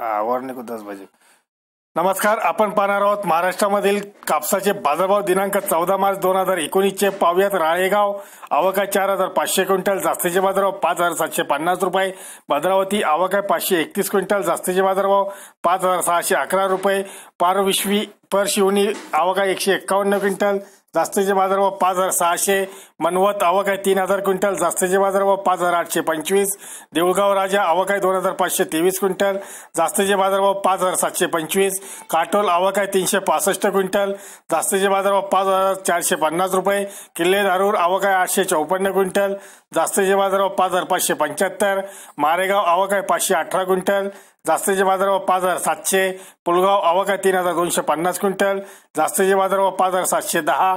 हा, दस बजे. नमस्कार आपण पाहणार आहोत महाराष्ट्रामधील कापसाचे बाजारभाव दिनांक चौदा मार्च दोन हजार एकोणीसचे. पाहुयात राळेगाव आवक चार हजार पाचशे क्विंटल जास्तीचे बाजारभाव पाच हजार सातशे पन्नास रुपये. भद्रावती आवक पाचशे एकतीस क्विंटल जास्तीचे बाजारभाव पाच हजार सहाशे अकरा रुपये. पारविश्वी पर शिवनी एकशे एक्कावन्न क्विंटल जास्तीचे बाजारभाव पाच हजार सहाशे मनवत आवक आहे तीन हजार क्विंटल. जास्तीचे बाजारभाव पाच हजार आठशे पंचवीस. देऊळगाव राजा आवक आहे दोन हजार पाचशे तेवीस क्विंटल. जास्तीचे बाजारभाव पाच हजार सातशे पंचवीस. काटोल आवक आहे तीनशे पासष्ट क्विंटल. जास्तीचे बाजारभाव पाच हजार चारशे पन्नास रुपये. किल्ले दारूर आवक आहे आठशे चौपन्न क्विंटल. जास्तीचे बाजारभाव पाच हजार पाचशे पंच्याहत्तर. मारेगाव आवक आहे पाचशे अठरा क्विंटल. जास्तीचे बाजारभाव पाच हजार सातशे. पुलगाव आवक आहे तीन हजार दोनशे पन्नास क्विंटल. जास्तीचे बाजारभाव पाच हजार सातशे दहा.